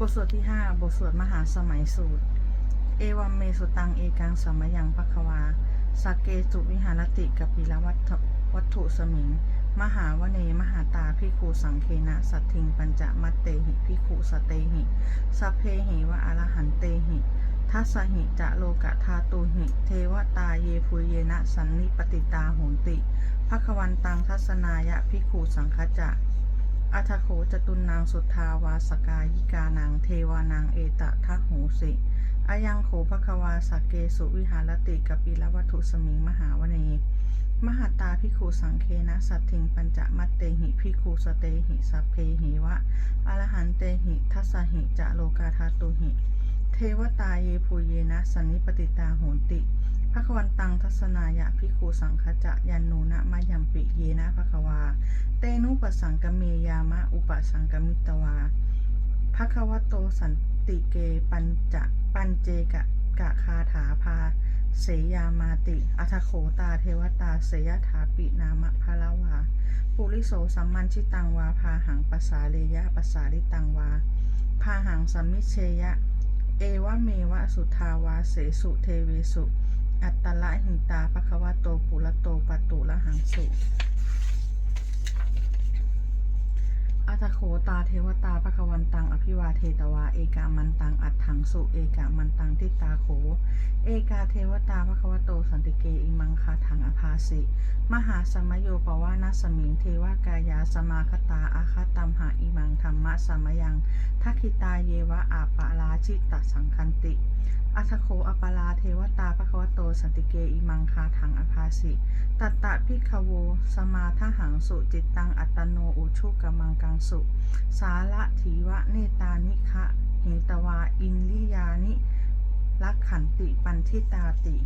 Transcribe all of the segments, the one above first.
บทสวดที่ 5 บทสวดมหาสมัยสูตร เอวัมเมสุตังเอกังสมยังภควาสกเกจุวิหารติกปิลวัตวัตถุสมิง มหาวเนมหาตาพิคูสังเคนะ สัตทิงปัญจมัตเตหิพิคูสเตหิสัพเพหิวะอรหันเตหิทัสสหิจะโลกะธาตุหิ เทวตาเยภูเยนะสันนิปติตาโหนติภควันตังทัศนายะพิคูสังคจะ อัทโขจตุนนางสุทธาวาสกายิกานางเทวานางเอตะทะโหสิอายังโขภควาสกเกสุวิหารติกปิลวัตถุสมิงมหาวเน มหาตาพิคูสังเคนะสัตถิงปัญจมัตเตหิพิคูสเตหิสัพเพหิวะอรหันเตหิทัสหิจะโลกาธาตุหิ เทวตาเยภูเยนะสันนิปติตาโหนติภควันตังทัศนายะพิคูสังคจะยันนูนะมายัมปิเยนะภควา เตนุ ปสังกเมยามะ อุปสังกมิตวาภควโตสันติเกปัญจะปัญเจกะกะคาถาภาเสยามาติ อัทโขตาเทวตา เสยถาปินามะพะละวา ปุริโสสัมมันชิตังวา พาหังปสาเลยะปสาลิตังวา พาหังสัมมิเชยะ เอวะเมวะสุทาวา เสสุเทเวสุ อัตตละหิตาภควโตปุระโตปตุละหังสุ อัตโขตาเทวตาภควันตังอภิวาเทตวา เอกามันตังอัตถังสุเอกามันตังทิตาโข เอกาเทวตาภควโตสันติเกอิมังคาถังอภาสิ มหาสมโยปวานาสมิงเทวากายาสมาคตาอาคาตัมหาอิมังธรรมะสมยังทักขิตาเยวะอาปาลาชิตตสังคันติ อัทโขอปาลาเทวตาภควโตสันติเกอิมังคาถังอภาสิตัตตะพิกขโว สมาทหังสุจิตตังอัตโนอุชุกมังกังสุ สาละถีวะเนตานิคะเหตวาอินลิยานิลักขันติปันทิตาติ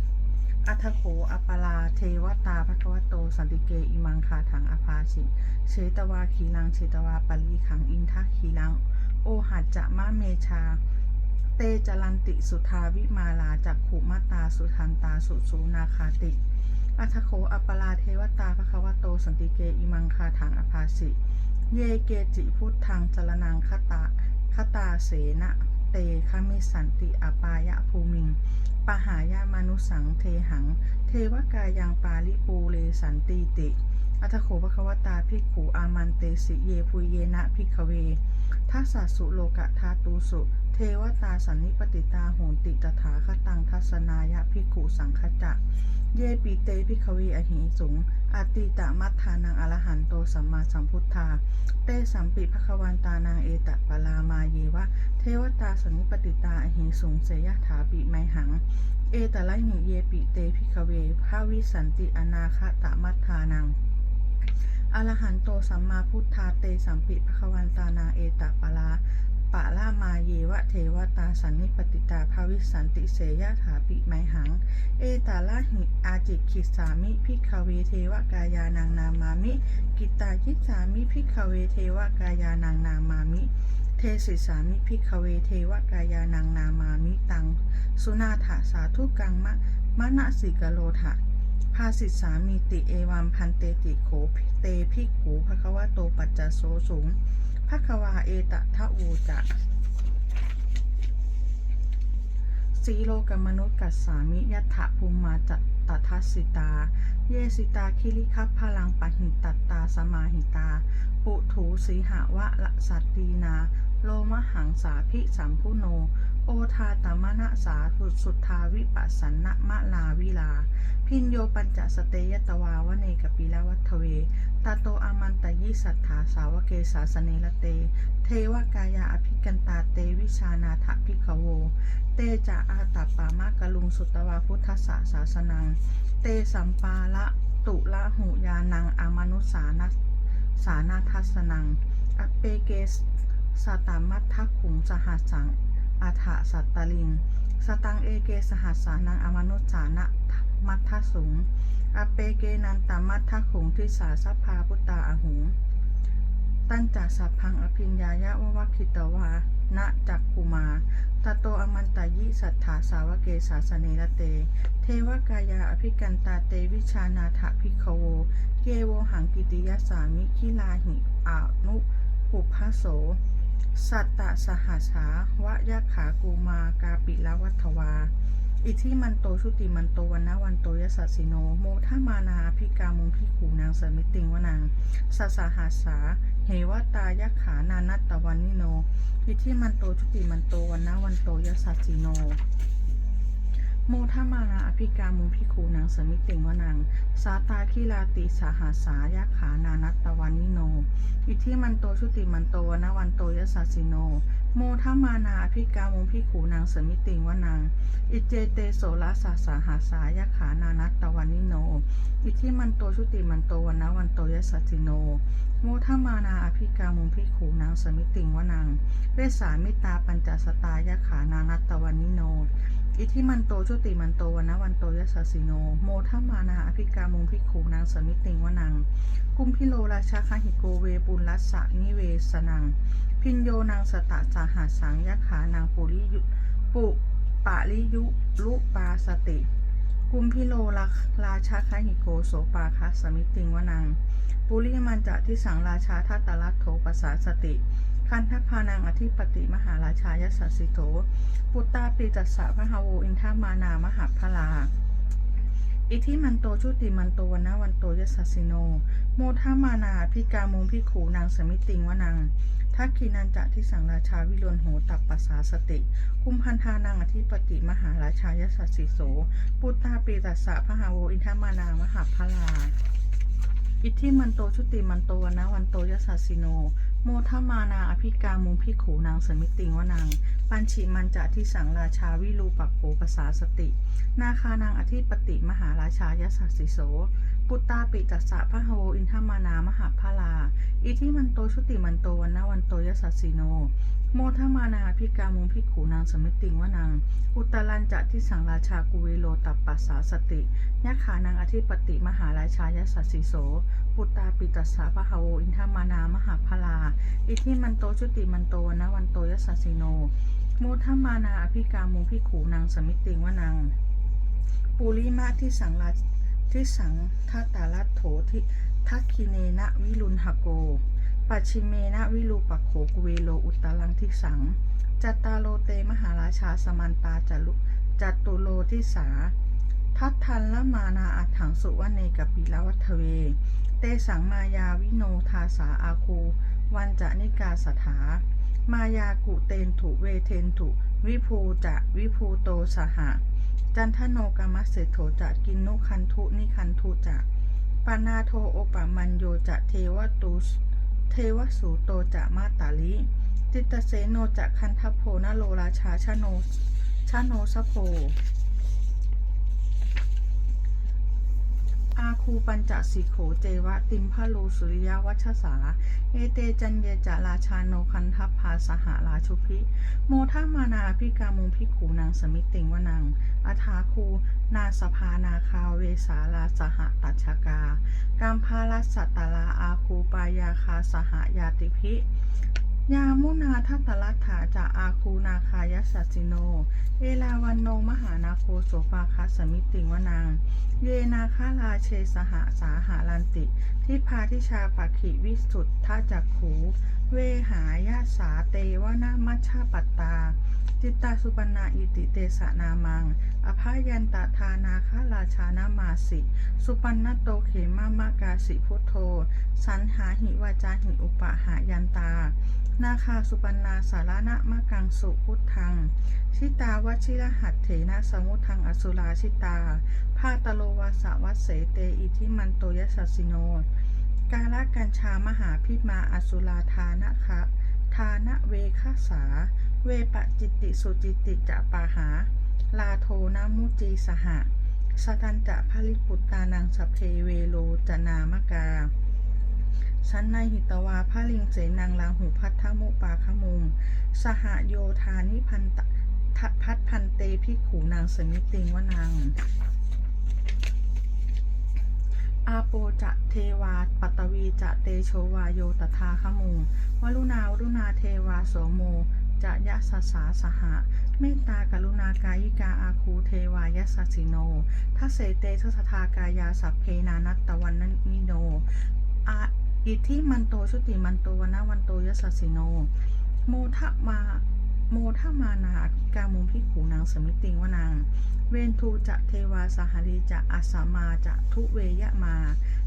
อัทโขอปลาเทวตาภควโต สันติเกอิมังคาถังอภาสิเชตวาคีลังเชตวาปลีขังอินทคีลัง โอหัจจะมะเมชา เตจรันติสุทาวิมาลาจักขุมตาสุทันตาสุสูนาคาติ อัทโขอัปลาเทวตาภควโตสันติเกอิมังคาถังอภาสิ เยเกจิพุทธังจรนังคตาคตาเสนะเตคามิสันติอปายะภูมิง ปหายามนุสังเทหัง เทวกายังปาลิปูเลสันติติ อัทโขภควตาภิกขุอามันเตสิเยพุเยนะภิกขเวทัสสะสุโลกะธาตูสุ เทวตาสันนิปติตาโหนติตถาคตังทัศนายะภิกขุสังคจะ เยปิเตภิกขเวอหิสุงอติตะมัทธานังอรหันโตสัมมาสัมพุทธา เตสัมปิภควันตานางเอตะปะลามาเยวะ เทวตาสันนิปติตาอหิสุงเสยถาปิไมหัง เอตละหิเยปิเตภิกขเวภาวิสันติอนาคตะมัทธานัง อรหันโตสัมมาพุทธาเตสัมปิภควันตานาเอตะปะลาปะละมาเยวะเทวตาสันนิปติตาภาวิสันติเสยถาปิไมหัง เอตาละหิอาจิคิสามิพิกเวเทวกายานังนามามิ กิตายิสามิพิกเวเทวกายานังนามามิ เทศิสามิพิกเวเทวกายานังนามามิตัง สุนาถาสาธุกังมะมะนะสิกโลทะ ภาสิสามีติเอวัมพันเตติโขเตพิกขูภควะโตปัจจโสสูงภควาเอตทะวูจะสีโลกมนุษย์กัสสามิยัตถะภูมิมาจัตตทัสสิตา เยสิตาคิริคัพพลังปะหิตัตตาสมาหิตา ปุถูสีหะวะละสัตตีนา โลมหังสาพิสัมพุโน โอทาตมนะสาสุสุทาวิปัสสนนะมะลาวิลา พินโยปัญจสเตยตวาวเนกปิลวัทเว ตาโตอามันตยิสัทธาสาวเกสาสเนละเต เทวกายาอภิกันตาเตวิชานาถพิขโว เตจะอาตัปามะกะลุงสุตวาพุทธสสะสาสนัง เตสัมปาละตุละหุยานังอามนุสานะสานาทัสนัง อเปเกสสตามัททักขุงสหัสัง อาถาสัตตลิง สตังเอเกสหัสสานังอมนุสานะมัททสุงอเปเกนันตมัททขุงทิสาสัพพาพุตตาอหุง ตั้นจากสัพพังอภิญญายะวะวัคคิตวานะจักกุมาตโตอมันตายิสัทธาสาวเกสาสเนละเต เทวกายาอภิกันตาเตวิชานาถพิกขโวเยโวหังกิติยสามิคิลาหิอานุปุพพโส สัตตะสหัสาวะยะขากูมากาปิละวัฏวา อิทิมันโตชุติมันโตวันนะวันโตยสัสสิโนโมทามานาพิกามุงพิขูนางสมิติงวนังสัสหัสาเหวตายะขานานัตตวันนิโน อิทิมันโตชุติมันโตวันนะวันโตยสัสสิโนโมทมานาอภิกามุงพิคูนางสมิติงวนัง สาตาคิลาติสาหาสายะขานานัตตวันนิโน อิทิมันโตชุติมันโตวนวันโตยสัสสิโน โมทมานาอภิกามุงพิขูนางสมิติงวนัง อิเจเตโสลาสาสาหาสายะขานานัตตวันนิโน อิทิมันโตชุติมันโตวนวันโตยสัสสิโน โมทมานาอภิกามุงพิขูนางสมิติงวนัง เวสามิตาปัญจสตายะขานานัตตวันนิโน อิทิมันโตชุติมันโตวันนะวันโตยสัสสิโน โมทัมมานาอภิกามุงพิกขูนางสมิติงวนัง กุมพิโลราชาคหิโกเวปุลลัสสะนิเวสนัง พินโยนางสตะสาหัสสังยะขานางปุริยุปุปะริยุลุปาสติ กุมพิโลราราชาคหิโกโสปาคัสสมิติงวนัง ปุริมันจะที่สังราชาทัตตลัตโทปสาสติ คันทพานังอธิปติมหาราชายสัสสิโถปุตตาปิจัสสะพะฮาโวอินทามานามหาพลาอิทิมันโตชุติมันโตวันนะวันโตยสัสสิโน โมทามานาพิกามุงพิขูนางสมิติงวนังทักขีนันจะที่สังราชาวิโรนโหตัปปัสสาสติ คุมพันธานังอธิปติมหาราชายสัสสิโส ปุตตาปิตัสสะพะฮาโวอินทามานามหาพลาอิทิมันโตชุติมันโตวันนะวันโตยสัสิโน โมทมานาอภิกามุงพิขูนางสมิติงวนัง ปัญชิมันจะที่สังราชาวิรูปักโขภาษาสติ นาคานางอธิปติมหาราชายสัสสิโสปุตตาปิจัสสะพะโหอินทมานามหาพลา อิทิมันโตชุติมันโตวันนะวันโตยสัสสิโน โมทมานาอภิกามุงพิขูนางสมิติงวานังอุตตรันจะที่สังราชากุเวโลตัปปัสสาสติยะขานางอธิปติมหาราชายสัสสิโสปุตตาปิตัสสะพะโหอินทมานามหาพลาอิทิมันโตชุติมันโตวันนะวันโตยสัสสิโนโมทมานาอภิกามุงพิขูนางสมิติงวานังปุริมาที่สังรา ที่สังทัตตาลัตโถทิทักคิเนนะวิรุณหโก ปัจฉิเมนะวิรูปักโขกุเวโลอุตตรังทิสัง จัตตาโลเตมหาราชาสมันตาจลุจัตตุโลทิสา ทัตทันละมานาอัฏฐังสุวเนกปิลวัทเว เตสังมายาวิโนทาสาอาคู วันจะนิกาสถา มายากุเตนถุเวเทนถุวิภูจะวิภูโตสหะ จันทโนกามัสเสโถจะกินนุคันทุนิคันทุจะปานาโทโอปามันโยจะเทวตุสเทวสูโตจะมาตาลิติตเสโนจะคันทโพนโลราชาชโนชโนสโพ อาคูปัญจสิโขเจวะ ติมพะโลสุริยวัชสา เอเตจันเยจะราชาโนคันทัพพาสหราชุพิโมทามานาพิกามุงพิขูนางสมิติงวนังอาทาคู นาสภานาคาเวสาลาสหตัชกากามพาลัสตตลาอาคูปายาคาสหยาติพิ ยามุนาทัตตลัตถาจะอาคูนาคายสัสสิโน เอลาวันโนมหานาโคโสภาคัสมิติงวนาง เยนาคาลาเชสหสาหารันติทิพาทิชาปักขิวิสุทธาจักขูเวหายาสาเตวนามัชชาปัตตา จิตตาสุปนาอิติเตสนามัง อภายันตทานาคาราชานามาสิ สุปันนโตเขมามากาสิพุทโธ สันหาหิวาจาหิอุปะหายันตา นาคาสุปันนาสารณะมะกังสุพุทธัง ชิตาวชิรหัตเถนะสมุทังอสุราชิตาพาตโลวาสวัสเสเตอิทิมันโตยสัสสิโน กาละกัญชามหาพิมาอสุราทานะคะทานะเวคาสา เวปจิติสุจิติจะปาหา ลาโทนามุจีสหะสตันจะพลิปุตตานังสัพเพเวโลจนามกาสันในหิตวาพระลิงเสนังลาหูพัทธมุปาขมุง สหโยธานิพันตพัดพันเตพิขูนางสมิติงวนาง อาโปจะเทวาปัตวีจะเตโชวาโยตถาคมุงวรุณาวรุณาเทวาโสโมจะยะสสาสหะ เมตตากรุณากายิกาอาคูเทวายสสสิโนทัสเสเตทสทากายาสัพเพนานัตตวันนนิโนอาอิทิมันโตชุติมันโตวนะวันโตยสสสิโน โมทะมา โมทะมานาอภิกามุงพิขูนางสมิติงวนาง เวนทูจะเทวาสหรีจะอัสมาจะทุเวยะมา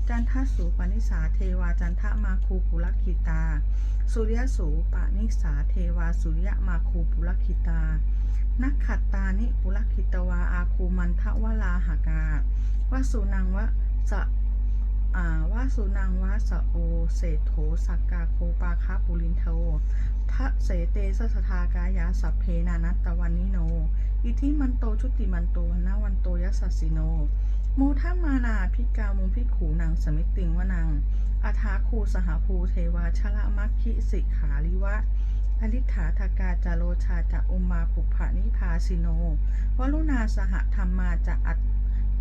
จันทสูปนิสาเทวาจันทมาคูปุลคิตา สุริยสูปนิสาเทวาสุริยมาคูปุลคิตา นักขัตตานิปุลคิตวาอาคูมันทวลาหากาวสุนังวะสะ วาสุนังวะสโอเศโถสักกาโคปาคาปุลินโททะเสเตสสทากายาสัพเพนานัตตวันนิโน อิทิมันโตชุติมันโตวันนาวันโตยัสสสสิโน โมทัมานาพิกามุพิขูนางสมิติงวนังอาทาคูสหภูเทวาชละมัคคิสิกขาลิวะอลิฐาทากาจาโลชาจะอุมมาปุภานิพาสิโนวลุนาสหธรรมาจะอัจ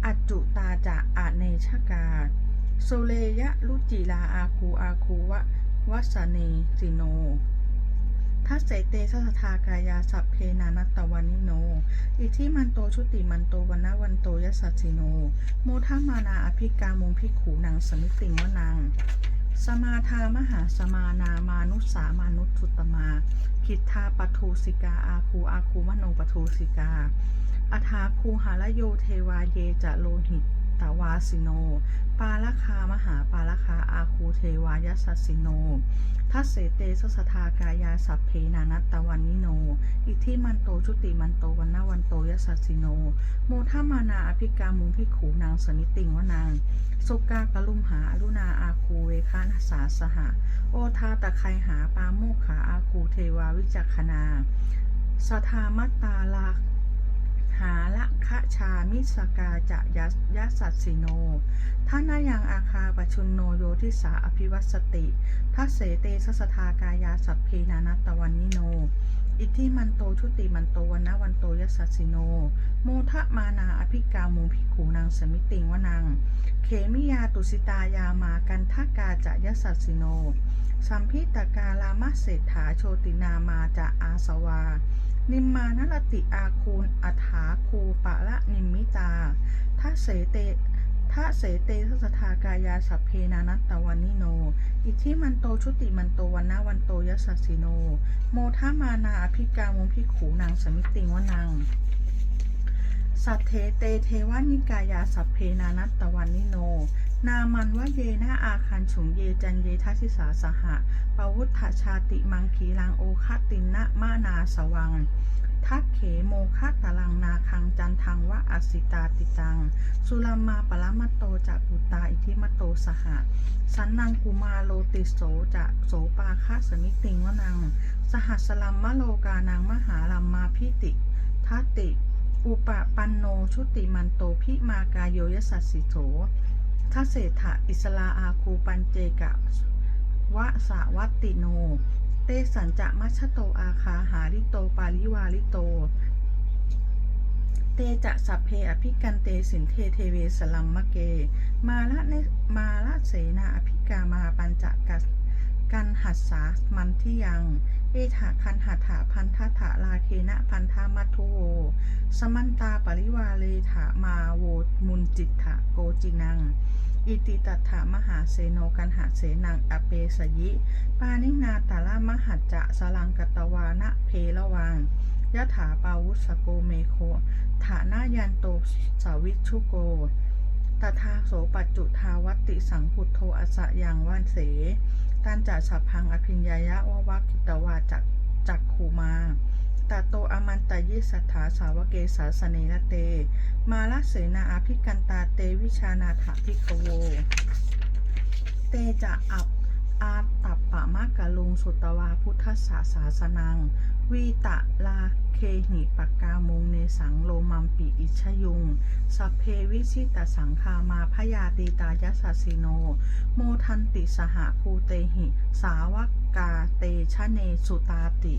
อัจจุตาจะอาเนชกา โซเลยะลุจิลาอาคูอาคูวะวัสเนสิโนทัสเสเตสัสทากายาสัพเพนานัตตวันนิโน อิทิมันโตชุติมันโตวันนาวันโตยสสสสิโน โมทามานาอภิกามุงพิขูนางสมิติงวนางสมาทามหาสมานามานุสามานุสุตมา คิทธาปทูสิกาอาคูอาคูมโนปทูสิกาอัฐาคูหารโยเทวาเยจะโลหิต ตวาสิโน ปาลคามหาปาลคาอาคูเทวายัสสสสิโน ทัสเสเตสสทากายาสัพเพนานัตตวันนิโน อิทิมันโตชุติมันโตวันนาวันโตยัสสสสิโน โมทามานาอภิกามุงพิขูนางสนิติงวนางสุกากะลุมหาอรุณาอาคูเวคานาสาสหะ โอทาตะไคหาปาโมขาอาคูเทวาวิจักขณาสทามัตตาลา ชามิสกาจะยัสยัสสัสสิโนท่านายังอาคาปชุนโนโยทิสาอภิวัสสติทัสเสเตสสทากายาสัพเพนานัตตวันนิโน อิทธิมันโตชุติมันโตวันาวันโตยสัสสิโน โมทะมานาอภิกามุงพิขูนางสมิติงวนัง เขมิยาตุสิตายามากันทากาจะยสัสสิโน สัมพิตกาลามะเศรษฐาโชตินามาจะอาสวา นิมมานรติอาคูณอัฐาคูปะละนิมมิตาทัเสเตทัเสเตทัสทากายาสัพเพนานัตตวันนิโน อิทิมันโตชุติมันโตวันนาวันโตยสสสสิโน โมทามานาอภิกามุงพิขูนางสมิติงวนัง สัทเทเตเทวานิกายาสัพเพนานัตตวันนิโน นามันวะเยนะอาคันฉุงเยจันเยทัสิสาสหะปวุฒชาติมังคีลังโอคตินะมานาสวัง ทักเขโมคะตะลังนาคังจันทังวะอสิตาติตัง สุลัมมาปรมัตโตจะปุตตาอิทิมัตโตสหะ สันนังกุมาโลติโสจะโสปาคะสมิติงวนัง สหัสลัมมะโลกานางมหาลัมมาพิติทัตติ อุปปันโนชุติมันโตพิมากายโยยสัสสิโส ทัสเศถะอิสลาอาคูปันเจกะวะสาวัตติโน เตสัญจะมัชโตอาคาหาริโตปาลิวาลิโต เตจะสัพเพอภิกันเตสินเทเทเวสลัมมะเก มาละเนมาละเสนาอภิกามาปัญจกัส กันหัสสามันที่ยัง เอถาคันหัตถาพันธะถาลาเคนะพันธามัทโว สมันตาปริวาเลถามาโวมุนจิตถะโกจินัง อิติตัฏฐามหาเสโนกันหาเสนังอเปสยิ ปานินาตาลามหัจจะสลังกตวานะเพละวังยะถาปาวุสโกเมโคฐานายันโตสาวิชุโกตถาโสปัจจุทาวัตติสังพุทโธอสะยังวันเส ตันจะสัพพังอภิญญายะวะวักิตวาจักจักคูมาตาโตอมันตยิสัทธาสาวเกสาสเนละเต มาลเสนาอภิกันตาเตวิชานาถาภิกโว เตจะอับอาตับปะมะกะลุงสุตวาพุทธศาสาสนัง วิตะลาเคหิปกามุงเนสังโลมัมปิอิชยุง สัพเพวิชิตสังคามาพยาติตายัสสสิโน โมทันติสหภูเตหิ สาวกกาเตชะเนสุตาติ